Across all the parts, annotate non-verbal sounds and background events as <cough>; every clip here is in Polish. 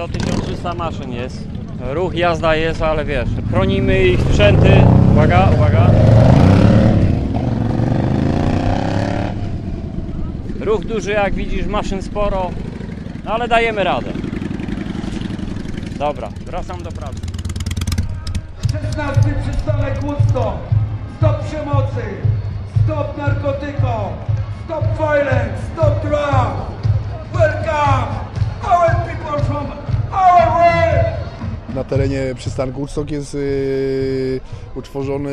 Co 1300 maszyn jest. Ruch, jazda jest, ale wiesz, chronimy ich sprzęty. Uwaga, uwaga. Ruch duży, jak widzisz, maszyn sporo, no ale dajemy radę. Dobra, wracam do pracy. 16 przystanek Woodstock. Stop przemocy. Stop narkotykom. Stop violence. Stop drugs. Welcome. Terenie przystanku Woodstock jest yy, utworzony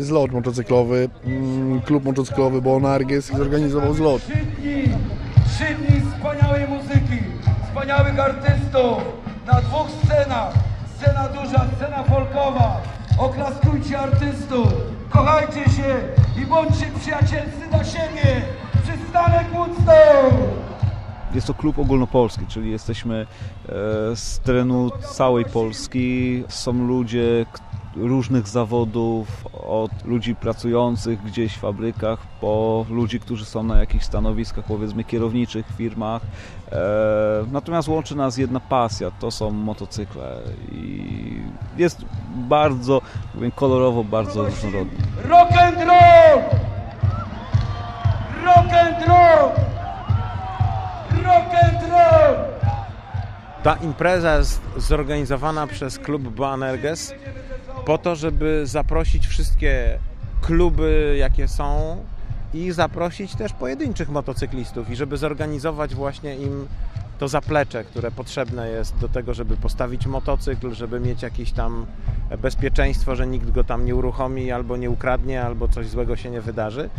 zlot motocyklowy, mm, klub motocyklowy Bonarges zorganizował zlot. Trzy dni wspaniałej muzyki. Wspaniałych artystów. Na dwóch scenach. Scena duża, scena folkowa. Oklaskujcie artystów. Kochajcie się i bądźcie przyjacielscy dla siebie. Przystanek Woodstock. Jest to klub ogólnopolski, czyli jesteśmy e, z terenu całej Polski. Są ludzie różnych zawodów, od ludzi pracujących gdzieś w fabrykach, po ludzi, którzy są na jakichś stanowiskach, powiedzmy, kierowniczych w firmach. E, Natomiast łączy nas jedna pasja, to są motocykle i jest bardzo, powiem, kolorowo, bardzo różnorodnie. Rock and roll! Rock and roll! Ta impreza jest zorganizowana przez klub Boanerges po to, żeby zaprosić wszystkie kluby, jakie są i zaprosić też pojedynczych motocyklistów i żeby zorganizować właśnie im to zaplecze, które potrzebne jest do tego, żeby postawić motocykl, żeby mieć jakieś tam bezpieczeństwo, że nikt go tam nie uruchomi albo nie ukradnie, albo coś złego się nie wydarzy.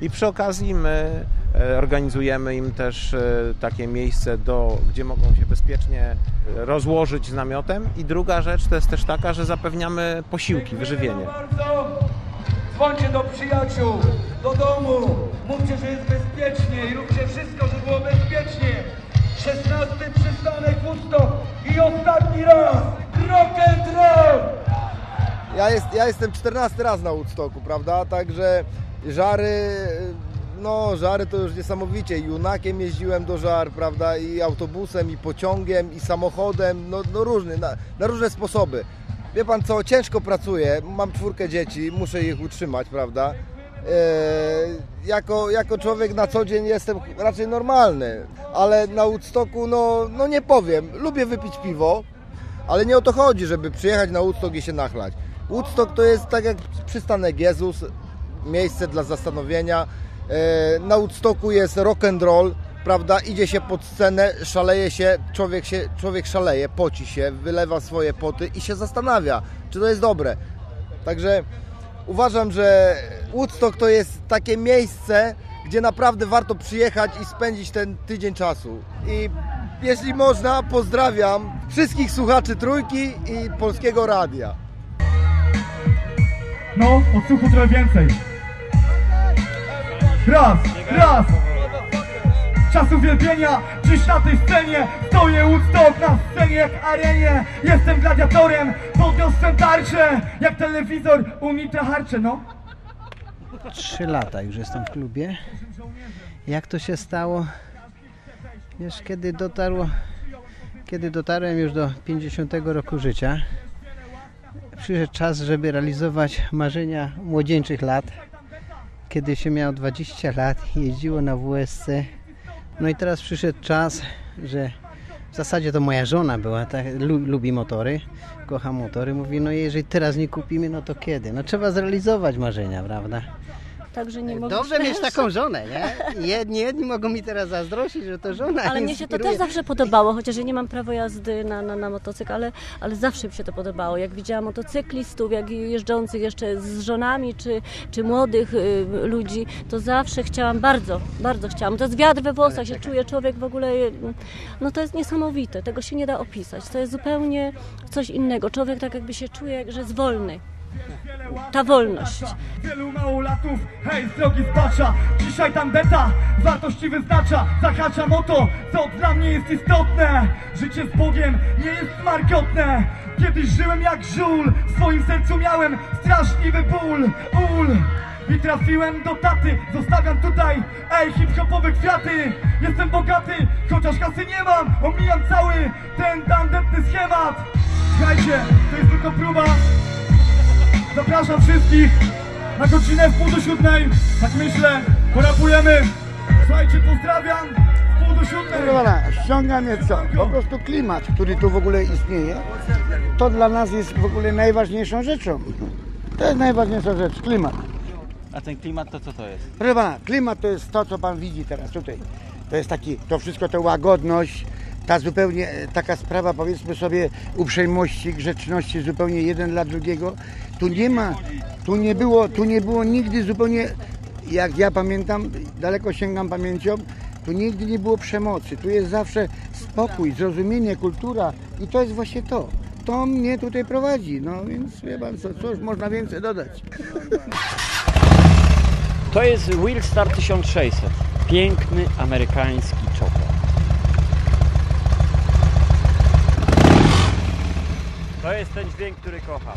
I przy okazji my e, organizujemy im też e, takie miejsce, do, gdzie mogą się bezpiecznie e, rozłożyć z namiotem. I druga rzecz to jest też taka, że zapewniamy posiłki, wyżywienie. Bardzo. Dzwońcie do przyjaciół, do domu, mówcie, że jest bezpiecznie i róbcie wszystko, żeby było bezpiecznie. 16 przystanek Woodstock i ostatni raz rock and roll! Ja, jest, ja jestem 14 raz na Woodstocku, prawda? Także żary, no żary to już niesamowicie. Junakiem jeździłem do żar, prawda? I autobusem, i pociągiem, i samochodem, no, no różny, na, na różne sposoby. Wie pan co, ciężko pracuję, mam czwórkę dzieci, muszę ich utrzymać, prawda? E, jako, jako człowiek na co dzień jestem raczej normalny, ale na Woodstocku, no, no nie powiem, lubię wypić piwo, ale nie o to chodzi, żeby przyjechać na Woodstock i się nachlać. Woodstock to jest tak jak przystanek Jezus, miejsce dla zastanowienia. E, Na Woodstocku jest rock and roll, prawda? Idzie się pod scenę, szaleje się, człowiek, się, człowiek szaleje, poci się, wylewa swoje poty i się zastanawia, czy to jest dobre. Także uważam, że Woodstock to jest takie miejsce, gdzie naprawdę warto przyjechać i spędzić ten tydzień czasu. I jeśli można, pozdrawiam wszystkich słuchaczy Trójki i Polskiego Radia. No, odsłuchu trochę więcej. Raz, raz. Czas uwielbienia, dziś na tej scenie Stoję Woodstock na scenie jak arenie Jestem gladiatorem, podniosłem tarczę Jak telewizor Unitra harcze, no Trzy lata już jestem w klubie. Jak to się stało? Wiesz, kiedy dotarło, kiedy dotarłem już do 50 roku życia, przyszedł czas, żeby realizować marzenia młodzieńczych lat. Kiedy się miał 20 lat, jeździło na WSC. No i teraz przyszedł czas, że w zasadzie to moja żona była, tak, lu, lubi motory, kocha motory. Mówi, no jeżeli teraz nie kupimy, no to kiedy? No trzeba zrealizować marzenia, prawda? Także nie mogę Dobrze mieć taką żonę, nie? Jedni, jedni mogą mi teraz zazdrościć, że to żona Ale mnie się to też zawsze podobało, chociaż ja nie mam prawa jazdy na, na, na motocykl, ale, ale zawsze mi się to podobało. Jak widziałam motocyklistów, jak jeżdżących jeszcze z żonami, czy, czy młodych y, ludzi, to zawsze chciałam, bardzo, bardzo chciałam. To jest wiatr we włosach, się czuje człowiek w ogóle, y, no to jest niesamowite, tego się nie da opisać. To jest zupełnie coś innego. Człowiek tak jakby się czuje, że jest wolny. Ta wolność. Wielu małolatów, hej, z drogi zbacza Dzisiaj tandeta wartości wyznacza Zahacza moto, co dla mnie jest istotne. Życie z Bogiem nie jest markotne Kiedyś żyłem jak żul W swoim sercu miałem straszliwy ból Ul i trafiłem do taty Zostawiam tutaj, ej, hip-hopowe kwiaty. Jestem bogaty, chociaż kasy nie mam Omijam cały ten tandetny schemat. Słuchajcie, to jest tylko próba Zapraszam wszystkich na godzinę w pół do siódmej Tak myślę, porapujemy Słuchajcie, pozdrawiam w pół do siódmej ściąga mnie co? Po prostu klimat, który tu w ogóle istnieje. To dla nas jest w ogóle najważniejszą rzeczą. To jest najważniejsza rzecz, klimat. A ten klimat to co to jest? Proszę pana, klimat to jest to, co pan widzi teraz tutaj. To jest taki, to wszystko, to łagodność, ta zupełnie e, taka sprawa, powiedzmy sobie, uprzejmości, grzeczności zupełnie jeden dla drugiego. Tu nie ma, tu nie było, tu nie było nigdy zupełnie, jak ja pamiętam, daleko sięgam pamięcią, tu nigdy nie było przemocy. Tu jest zawsze spokój, zrozumienie, kultura i to jest właśnie to. To mnie tutaj prowadzi, no więc wie pan co, cóż można więcej dodać. To jest Wheelstar 1600. Piękny amerykański chopper. To jest ten dźwięk, który kocham.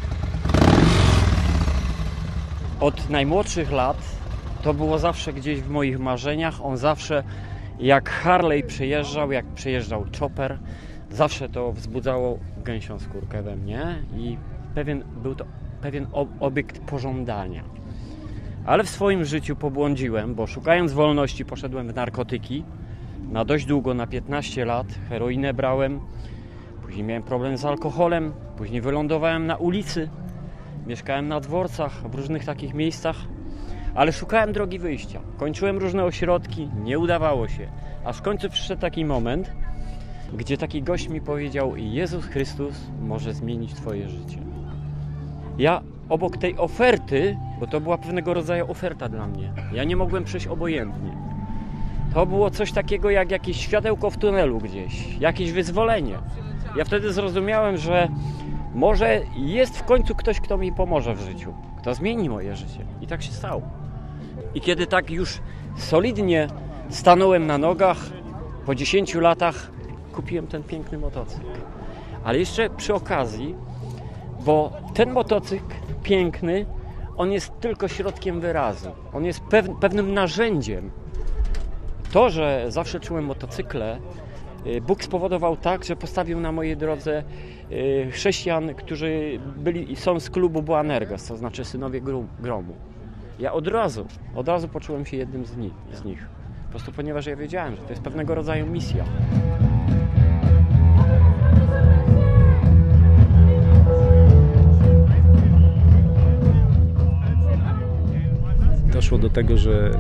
Od najmłodszych lat to było zawsze gdzieś w moich marzeniach. On zawsze, jak Harley przejeżdżał, jak przejeżdżał chopper, zawsze to wzbudzało gęsią skórkę we mnie i pewien, był to pewien ob- obiekt pożądania. Ale w swoim życiu pobłądziłem, bo szukając wolności poszedłem w narkotyki. Na dość długo, na 15 lat, heroinę brałem. Później miałem problem z alkoholem. Później wylądowałem na ulicy. Mieszkałem na dworcach, w różnych takich miejscach. Ale szukałem drogi wyjścia. Kończyłem różne ośrodki, nie udawało się. Aż w końcu przyszedł taki moment, gdzie taki gość mi powiedział: Jezus Chrystus może zmienić Twoje życie. Ja obok tej oferty, bo to była pewnego rodzaju oferta dla mnie, ja nie mogłem przejść obojętnie. To było coś takiego jak jakieś światełko w tunelu gdzieś, jakieś wyzwolenie. Ja wtedy zrozumiałem, że może jest w końcu ktoś, kto mi pomoże w życiu, kto zmieni moje życie. I tak się stało. I kiedy tak już solidnie stanąłem na nogach, po 10 latach kupiłem ten piękny motocykl. Ale jeszcze przy okazji, bo ten motocykl piękny, on jest tylko środkiem wyrazu. On jest pew- pewnym narzędziem. To, że zawsze czułem motocykle, Bóg spowodował tak, że postawił na mojej drodze y, chrześcijan, którzy byli są z klubu Boanerges, to znaczy synowie gromu. Ja od razu, od razu poczułem się jednym z nich, z nich. Po prostu ponieważ ja wiedziałem, że to jest pewnego rodzaju misja. doszło do tego, że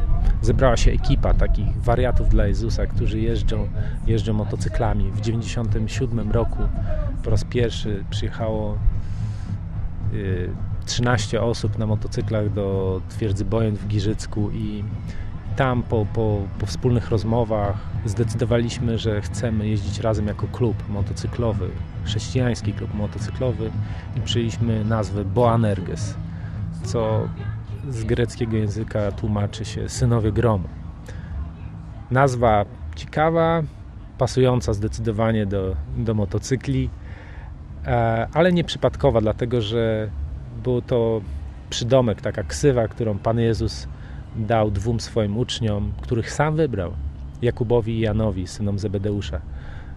zebrała się ekipa takich wariatów dla Jezusa, którzy jeżdżą, jeżdżą motocyklami. W 1997 roku po raz pierwszy przyjechało y, 13 osób na motocyklach do twierdzy Bojen w Giżycku i tam po, po, po wspólnych rozmowach zdecydowaliśmy, że chcemy jeździć razem jako klub motocyklowy, chrześcijański klub motocyklowy i przyjęliśmy nazwę Boanerges, co z greckiego języka tłumaczy się synowie gromu. Nazwa ciekawa, pasująca zdecydowanie do, do motocykli, e, ale nieprzypadkowa, dlatego że był to przydomek, taka ksywa, którą Pan Jezus dał dwóm swoim uczniom, których sam wybrał, Jakubowi i Janowi, synom Zebedeusza.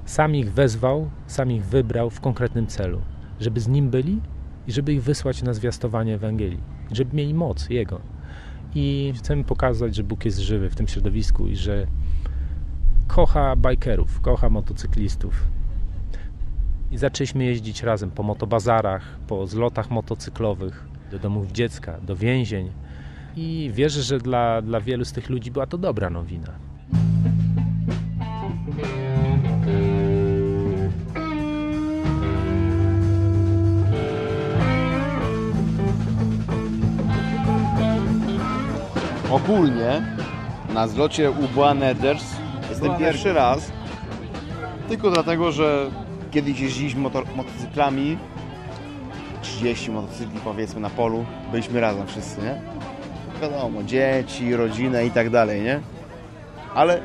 Sam ich wezwał, sam ich wybrał w konkretnym celu, żeby z nim byli i żeby ich wysłać na zwiastowanie Ewangelii, żeby mieli moc Jego. I chcemy pokazać, że Bóg jest żywy w tym środowisku i że kocha bikerów, kocha motocyklistów. I zaczęliśmy jeździć razem po motobazarach, po zlotach motocyklowych, do domów dziecka, do więzień. I wierzę, że dla, dla wielu z tych ludzi była to dobra nowina. Ogólnie na zlocie UBA Neders jestem pierwszy raz. Tylko dlatego, że kiedyś jeździliśmy motor, motocyklami 30 motocykli powiedzmy na polu, byliśmy razem wszyscy, nie? Wiadomo, dzieci, rodzinę i tak dalej, nie? Ale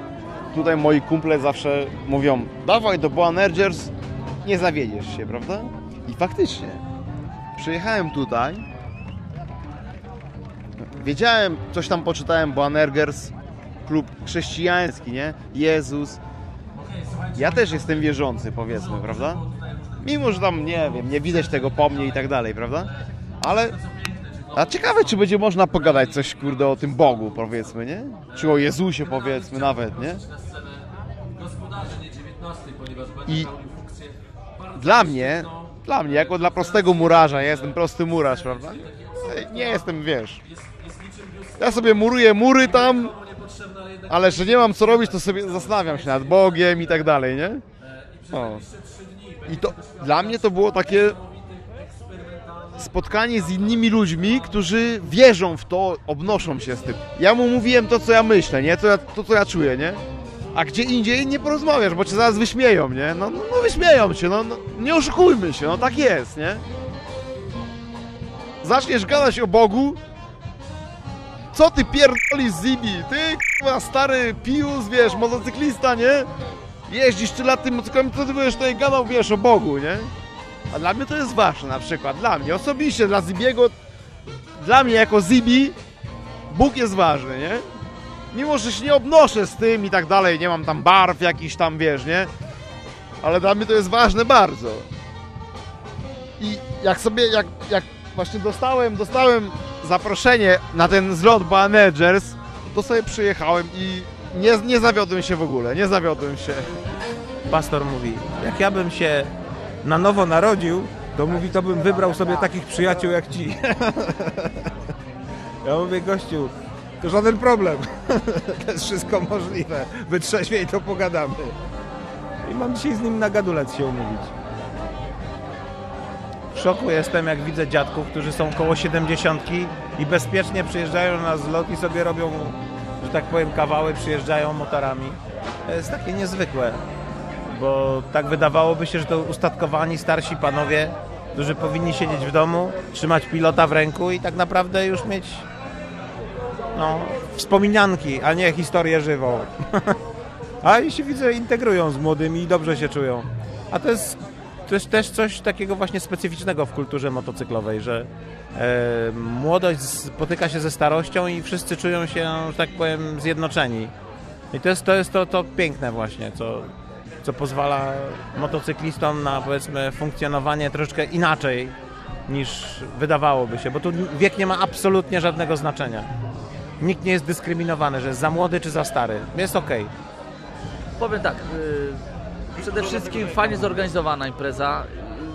tutaj moi kumple zawsze mówią, dawaj do Boa Nergers, nie zawiedziesz się, prawda? I faktycznie, przyjechałem tutaj wiedziałem, coś tam poczytałem, Boanergers, klub chrześcijański, nie? Jezus. Ja też jestem wierzący, powiedzmy, prawda? Mimo, że tam, nie wiem, nie widać tego po mnie i tak dalej, prawda? Ale a ciekawe, czy będzie można pogadać coś, kurde, o tym Bogu, powiedzmy, nie? Czy o Jezusie, powiedzmy, nawet, nie? I dla mnie, dla mnie, jako dla prostego murarza, ja jestem prosty murarz, prawda? Nie jestem, wiesz... Ja sobie muruję mury tam, ale że nie mam co robić, to sobie zastanawiam się nad Bogiem i tak dalej, nie? O. I to dla mnie to było takie spotkanie z innymi ludźmi, którzy wierzą w to, obnoszą się z tym. Ja mu mówiłem to, co ja myślę, nie? To, to co ja czuję, nie? A gdzie indziej nie porozmawiasz, bo cię zaraz wyśmieją, nie? No, no, no wyśmieją cię, no, no nie oszukujmy się, no tak jest, nie? Zaczniesz gadać o Bogu, co ty pierdolisz Zibi? Ty k***a stary pius, wiesz, motocyklista, nie? Jeździsz tyle lat tym motocyklem, to ty będziesz tutaj gadał, wiesz, o Bogu, nie? A dla mnie to jest ważne na przykład, dla mnie osobiście, dla Zibiego, dla mnie jako Zibi, Bóg jest ważny, nie? Mimo, że się nie obnoszę z tym i tak dalej, nie mam tam barw jakichś tam, wiesz, nie? Ale dla mnie to jest ważne bardzo. I jak sobie, jak, jak właśnie dostałem, dostałem zaproszenie na ten zlot Managers, to sobie przyjechałem i nie, nie zawiodłem się w ogóle, nie zawiodłem się. Pastor mówi, jak ja bym się na nowo narodził, to mówi, to bym wybrał sobie takich przyjaciół jak ci. Ja mówię, gościu, to żaden problem. <laughs> To jest wszystko możliwe. Wytrzeźwiej to pogadamy. I mam dzisiaj z nim na gadulec się umówić. W szoku jestem, jak widzę dziadków, którzy są koło 70 i bezpiecznie przyjeżdżają na zlot i sobie robią, że tak powiem, kawały, przyjeżdżają motorami. To jest takie niezwykłe, bo tak wydawałoby się, że to ustatkowani starsi panowie, którzy powinni siedzieć w domu, trzymać pilota w ręku i tak naprawdę już mieć no, wspominanki, a nie historię żywą. <laughs> a oni się widzę integrują z młodymi i dobrze się czują. A to jest, to jest też coś takiego właśnie specyficznego w kulturze motocyklowej, że e, młodość spotyka się ze starością i wszyscy czują się, że tak powiem, zjednoczeni. I to jest to, jest to, to piękne właśnie, co, co pozwala motocyklistom na powiedzmy funkcjonowanie troszeczkę inaczej niż wydawałoby się, bo tu wiek nie ma absolutnie żadnego znaczenia. Nikt nie jest dyskryminowany, że jest za młody czy za stary. Jest okej. Powiem tak, y, przede wszystkim fajnie zorganizowana impreza,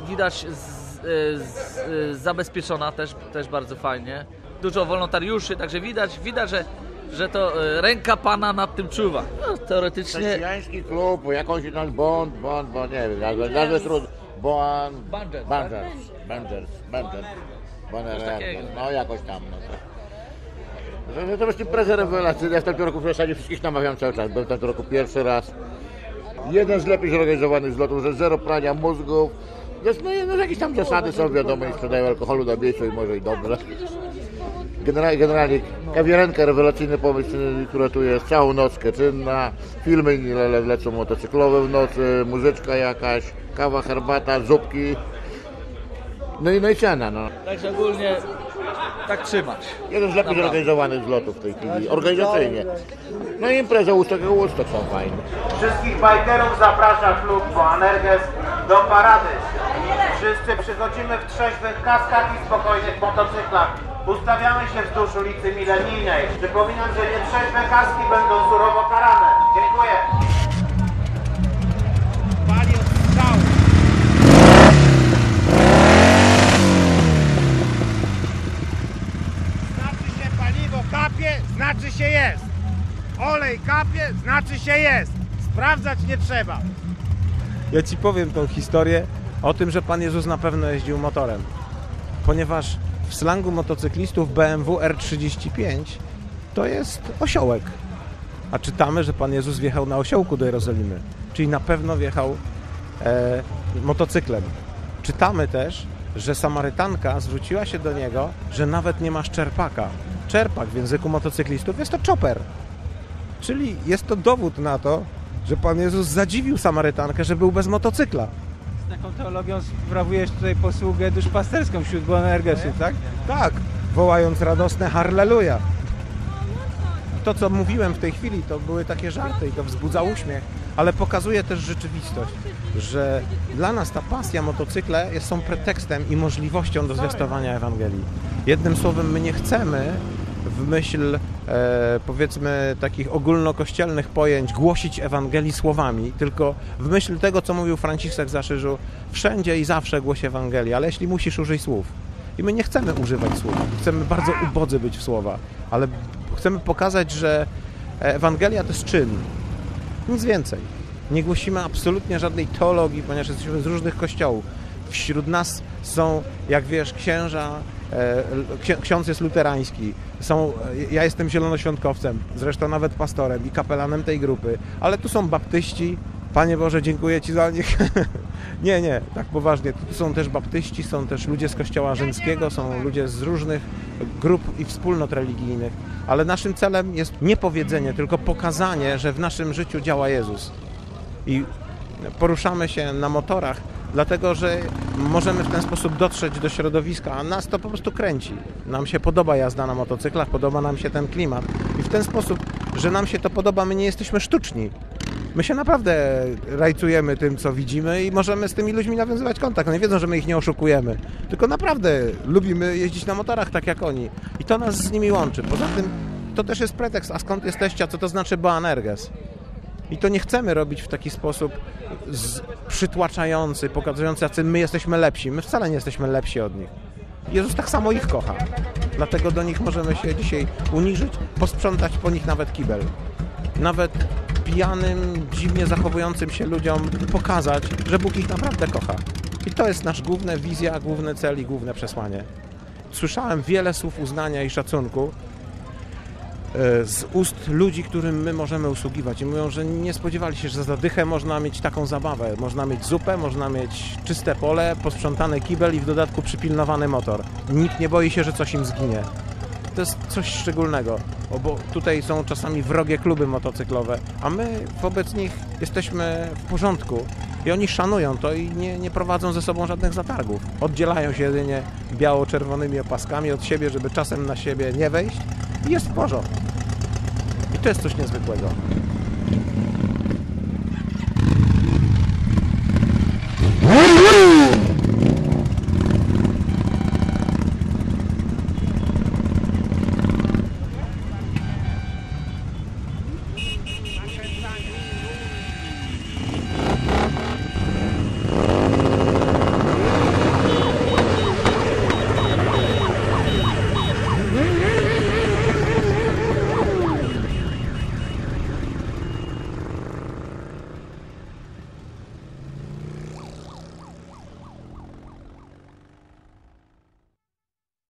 widać z, y, z, y, zabezpieczona też, też bardzo fajnie. Dużo wolontariuszy, także widać, widać że, że to y, ręka Pana nad tym czuwa. No, teoretycznie... Chrześcijański klub, jakąś tam bond, bond, bond, nie wiem, nazwę, nazwę trudno. Bond, Bangers, Bangers, Bangers, Bangers, Bangers, Coś takiego. no jakoś tam, no to. To jest impreza rewelacyjna, ja w tym roku w zasadzie wszystkich namawiam cały czas, byłem w tym roku pierwszy raz. Jeden z lepiej zorganizowanych zlotów, że zero prania mózgów. Jest, no, no jakieś tam zasady są wiadomo i sprzedają alkoholu na miejscu i może i dobrze. Generalnie, generalnie kawiarenka, rewelacyjny pomysł, która tu jest, całą nockę czynna, filmy le, lecą motocyklowe w nocy, muzyczka jakaś, kawa, herbata, zupki. No i, no i cena, no. Także ogólnie tak trzymać. Jeden z lepiej zorganizowanych zlotów w tej chwili, organizacyjnie. No i impreza Woodstock, Woodstock są fajne. Wszystkich bajkerów zaprasza klub Boanerges do parady. Wszyscy przychodzimy w trzeźwych kaskach i spokojnych motocyklach. Ustawiamy się wzdłuż ulicy Milenijnej. Przypominam, że nietrzeźwe kaski będą surowo karane. Dziękuję. Kapie, znaczy się jest. Olej kapie, znaczy się jest. Sprawdzać nie trzeba. Ja ci powiem tą historię o tym, że Pan Jezus na pewno jeździł motorem. Ponieważ w slangu motocyklistów BMW R35 to jest osiołek. A czytamy, że Pan Jezus wjechał na osiołku do Jerozolimy. Czyli na pewno wjechał e, motocyklem. Czytamy też, że Samarytanka zwróciła się do niego, że nawet nie masz czerpaka. Czerpak w języku motocyklistów jest to chopper. Czyli jest to dowód na to, że Pan Jezus zadziwił Samarytankę, że był bez motocykla. Z taką teologią sprawujesz tutaj posługę duszpasterską wśród Boanergesów, tak? Tak. wołając radosne Harleluja. To, co mówiłem w tej chwili, to były takie żarty i to wzbudza uśmiech, ale pokazuje też rzeczywistość, że dla nas ta pasja motocykle jest, są pretekstem i możliwością do zwiastowania Ewangelii. Jednym słowem, my nie chcemy w myśl e, powiedzmy takich ogólnokościelnych pojęć głosić Ewangelii słowami, tylko w myśl tego, co mówił Franciszek Zaszyżu, wszędzie i zawsze głoś Ewangelii, ale jeśli musisz, użyj słów. I my nie chcemy używać słów, chcemy bardzo ubodzy być w słowa, ale chcemy pokazać, że Ewangelia to jest czyn, nic więcej. Nie głosimy absolutnie żadnej teologii, ponieważ jesteśmy z różnych kościołów. Wśród nas są, jak wiesz, księża, e, ksi- ksiądz jest luterański, są, ja jestem zielonoświątkowcem, zresztą nawet pastorem i kapelanem tej grupy, ale tu są baptyści, Panie Boże, dziękuję Ci za nich. <laughs> nie, nie, tak poważnie. Tu są też baptyści, są też ludzie z kościoła rzymskiego, są ludzie z różnych grup i wspólnot religijnych, ale naszym celem jest nie powiedzenie, tylko pokazanie, że w naszym życiu działa Jezus. I poruszamy się na motorach, dlatego że możemy w ten sposób dotrzeć do środowiska, a nas to po prostu kręci. Nam się podoba jazda na motocyklach, podoba nam się ten klimat. I w ten sposób, że nam się to podoba, my nie jesteśmy sztuczni. My się naprawdę rajcujemy tym, co widzimy i możemy z tymi ludźmi nawiązywać kontakt. Oni wiedzą, że my ich nie oszukujemy, tylko naprawdę lubimy jeździć na motorach tak jak oni. I to nas z nimi łączy. Poza tym to też jest pretekst, a skąd jesteście, a co to znaczy Boanerges? I to nie chcemy robić w taki sposób z, przytłaczający, pokazujący, jacy my jesteśmy lepsi. My wcale nie jesteśmy lepsi od nich. Jezus tak samo ich kocha. Dlatego do nich możemy się dzisiaj uniżyć, posprzątać po nich nawet kibel. Nawet pijanym, dziwnie zachowującym się ludziom pokazać, że Bóg ich naprawdę kocha. I to jest nasz główna wizja, główny cel i główne przesłanie. Słyszałem wiele słów uznania i szacunku z ust ludzi, którym my możemy usługiwać i mówią, że nie spodziewali się, że za zadychę można mieć taką zabawę. Można mieć zupę, można mieć czyste pole, posprzątany kibel i w dodatku przypilnowany motor. Nikt nie boi się, że coś im zginie. To jest coś szczególnego, bo tutaj są czasami wrogie kluby motocyklowe, a my wobec nich jesteśmy w porządku. I oni szanują to i nie, nie prowadzą ze sobą żadnych zatargów. Oddzielają się jedynie biało-czerwonymi opaskami od siebie, żeby czasem na siebie nie wejść i jest w porządku. To jest coś niezwykłego.